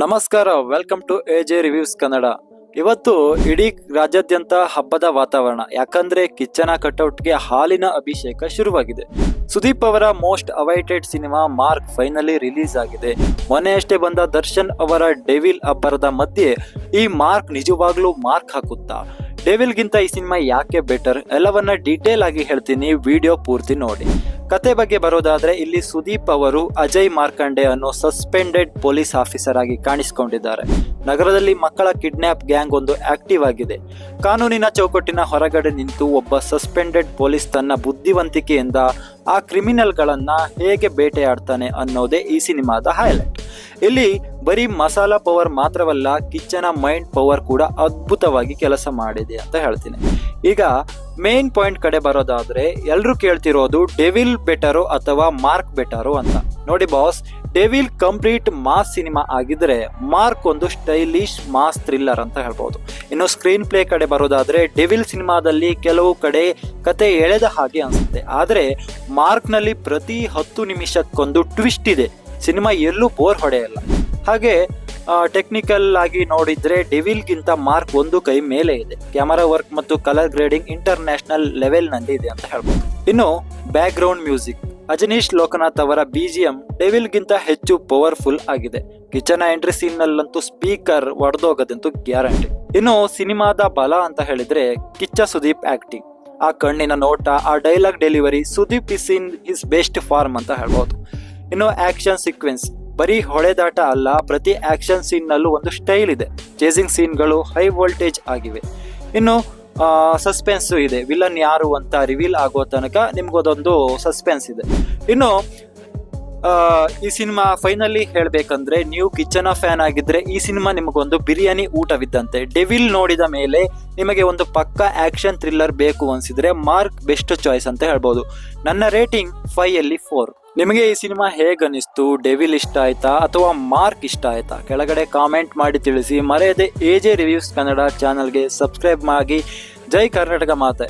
ನಮಸ್ಕಾರ welcome to A J reviews Kannada ಇವತ್ತು ಇಡೀ ರಾಜ್ಯಾದ್ಯಂತ ಹಬ್ಬದ ವಾತಾವರಣ, ಯಾಕಂದ್ರೆ ಕಿಚ್ಚನ ಕಟೌಟ್ಗೆ ಹಾಲಿನ ಅಭಿಷೇಕ ಶುರುವಾಗಿದೆ. ಸುದೀಪ್ ಅವರ most awaited cinema Mark finally release ಆಗಿದೆ. ಮೊನ್ನೆಯಷ್ಟೇ ಬಂದ ದರ್ಶನ್ ಅವರ ಡೆವಿಲ್ ಅಬ್ಬರದ ಮಧ್ಯೆ ಈ ಮಾರ್ಕ್ ನಿಜವಾಗ್ಲೂ ಮಾರ್ಕ್ ಹಾಕುತ್ತಾ? ಡೆವಿಲ್ಗಿಂತ ಈ ಸಿನಿಮಾ ಯಾಕೆ ಬೆಟರ್ ಎಲ್ಲವನ್ನ ಡೀಟೇಲ್ ಆಗಿ ಹೇಳ್ತೀನಿ ವಿಡಿಯೋ ಪೂರ್ತಿ ನೋಡಿ. ಕತೆ ಬಗ್ಗೆ ಬರೋದಾದ್ರೆ ಇಲ್ಲಿ ಸುದೀಪ್ ಅವರು ಅಜಯ್ ಮಾರ್ಕಂಡೆ ಅನ್ನೋ ಸಸ್ಪೆಂಡೆಡ್ ಪೊಲೀಸ್ ಆಫೀಸರ್ ಆಗಿ ಕಾಣಿಸಿಕೊಂಡಿದ್ದಾರೆ. ನಗರದಲ್ಲಿ ಮಕ್ಕಳ ಕಿಡ್ನಾಪ್ ಗ್ಯಾಂಗ್ ಒಂದು ಆಕ್ಟಿವ್ ಆಗಿದೆ. ಕಾನೂನಿನ ಚೌಕಟ್ಟಿನ ಹೊರಗಡೆ ನಿಂತು ಒಬ್ಬ ಸಸ್ಪೆಂಡೆಡ್ ಪೊಲೀಸ್ ತನ್ನ ಬುದ್ಧಿವಂತಿಕೆಯಿಂದ ಆ ಕ್ರಿಮಿನಲ್ಗಳನ್ನ ಹೇಗೆ ಬೇಟೆಯಾಡ್ತಾನೆ ಅನ್ನೋದೇ ಈ ಸಿನಿಮಾದ ಹೈಲೈಟ್ ಇಲ್ಲಿ ಬರೀ ಮಸಾಲಾ ಪವರ್ ಮಾತ್ರವಲ್ಲ ಕಿಚ್ಚನ ಮೈಂಡ್ ಪವರ್ ಕೂಡ ಅದ್ಭುತವಾಗಿ ಕೆಲಸ ಮಾಡಿದೆ ಅಂತ ಹೇಳ್ತೀನಿ. ಈಗ ಮೇನ್ ಪಾಯಿಂಟ್ ಕಡೆ ಬರೋದಾದ್ರೆ ಎಲ್ಲರೂ ಕೇಳ್ತಿರೋದು ಡೆವಿಲ್ ಬೆಟರು ಅಥವಾ ಮಾರ್ಕ್ ಬೆಟರು ಅಂತ. ನೋಡಿ boss Devil complete mass cinema ಆಗಿದ್ರೆ ಮಾರ್ಕ್ ಒಂದು ಸ್ಟೈಲಿಶ್ ಮಾಸ್ ಥ್ರಿಲ್ಲರ್ ಅಂತ ಹೇಳ್ಬೋದು. ಇನ್ನು ಸ್ಕ್ರೀನ್ ಪ್ಲೇ ಕಡೆ ಬರೋದಾದ್ರೆ ಡೆವಿಲ್ ಸಿನಿಮಾದಲ್ಲಿ ಕೆಲವು ಕಡೆ ಕತೆ ಎಳೆದ ಹಾಗೆ ಅನಿಸುತ್ತೆ. ಆದರೆ ಮಾರ್ಕ್ನಲ್ಲಿ ಪ್ರತಿ ಹತ್ತು ನಿಮಿಷಕ್ಕೊಂದು ಟ್ವಿಸ್ಟ್ ಇದೆ. ಸಿನಿಮಾ ಎಲ್ಲೂ ಬೋರ್ ಹೊಡೆಯಲ್ಲ ಹಾಗೆ ಟೆಕ್ನಿಕಲ್ ಆಗಿ ನೋಡಿದ್ರೆ ಡೆವಿಲ್ಗಿಂತ ಮಾರ್ಕ್ ಒಂದು ಕೈ ಮೇಲೆ ಇದೆ. ಕ್ಯಾಮರಾ ವರ್ಕ್ ಮತ್ತು ಕಲರ್ ಗ್ರೇಡಿಂಗ್ ಇಂಟರ್ನ್ಯಾಷನಲ್ ಲೆವೆಲ್ನಲ್ಲಿ ಇದೆ ಅಂತ ಹೇಳ್ಬೋದು. ಇನ್ನು background music Ajaneesh Loknath ಅವರ ಬಿಜಿಎಂ ಡೆವಿಲ್ಗಿಂತ ಹೆಚ್ಚು ಪವರ್ಫುಲ್ ಆಗಿದೆ. ಕಿಚನ್ ಎಂಟ್ರಿ ಸೀನ್ ನಲ್ಲಂತೂ ಸ್ಪೀಕರ್ ಒಡೆದೋಗದಂತೂ ಗ್ಯಾರಂಟಿ ಇನ್ನು, ಸಿನಿಮಾದ ಬಲ ಅಂತ ಹೇಳಿದ್ರೆ ಕಿಚ್ಚ ಸುದೀಪ್ ಆಕ್ಟಿಂಗ್ ಆ ಕಣ್ಣಿನ ನೋಟ, ಆ dialogue delivery Sudeep is in his best form ಅಂತ ಹೇಳ್ಬೋದು. ಇನ್ನು ಆಕ್ಷನ್ ಸೀಕ್ವೆನ್ಸ್ ಬರೀ ಹೊಳೆದಾಟ ಅಲ್ಲ, ಪ್ರತಿ ಆಕ್ಷನ್ ಸೀನ್ ನಲ್ಲೂ ಒಂದು ಸ್ಟೈಲ್ ಇದೆ. ಚೇಸಿಂಗ್ ಸೀನ್ಗಳು ಹೈ ವೋಲ್ಟೇಜ್ ಆಗಿವೆ. ಇನ್ನು ಸಸ್ಪೆನ್ಸ್ ಇದೆ. ವಿಲನ್ ಯಾರು ಅಂತ ರಿವೀಲ್ ಆಗೋ ತನಕ ನಿಮ್ಗೋದೊಂದು ಸಸ್ಪೆನ್ಸ್ ಇದೆ. ಇನ್ನು ಈ ಸಿನಿಮಾ ಫೈನಲಿ ಹೇಳ್ಬೇಕಂದ್ರೆ ನೀವು ಆ ಫ್ಯಾನ್ ಆಗಿದ್ರೆ ಈ ಸಿನಿಮಾ ನಿಮಗೊಂದು ಬಿರಿಯಾನಿ ಊಟವಿದ್ದಂತೆ. ಡೆವಿಲ್ ನೋಡಿದ ಮೇಲೆ ನಿಮಗೆ ಒಂದು ಪಕ್ಕ ಆಕ್ಷನ್ ಥ್ರಿಲ್ಲರ್ ಬೇಕು ಅನ್ಸಿದ್ರೆ ಮಾರ್ಕ್ ಬೆಸ್ಟ್ ಚಾಯ್ಸ್ ಅಂತ ಹೇಳ್ಬೋದು. ನನ್ನ ರೇಟಿಂಗ್ ಫೈವ್ ಅಲ್ಲಿ ಫೋರ್ ನಿಮಗೆ ಈ ಸಿನಿಮಾ ಹೇಗನ್ನಿಸ್ತು? ಡೆವಿಲ್ ಇಷ್ಟ ಆಯ್ತಾ? ಅಥವಾ ಮಾರ್ಕ್ ಇಷ್ಟ ಆಯ್ತಾ? ಕೆಳಗಡೆ ಕಾಮೆಂಟ್ ಮಾಡಿ ತಿಳಿಸಿ. ಮರೆಯದೆ ಎ ಜೆ ರಿವ್ಯೂಸ್ ಕನ್ನಡ ಚಾನಲ್ಗೆ ಸಬ್ಸ್ಕ್ರೈಬ್ ಮಾಡಿ. ಜೈ ಕರ್ನಾಟಕ ಮಾತೆ.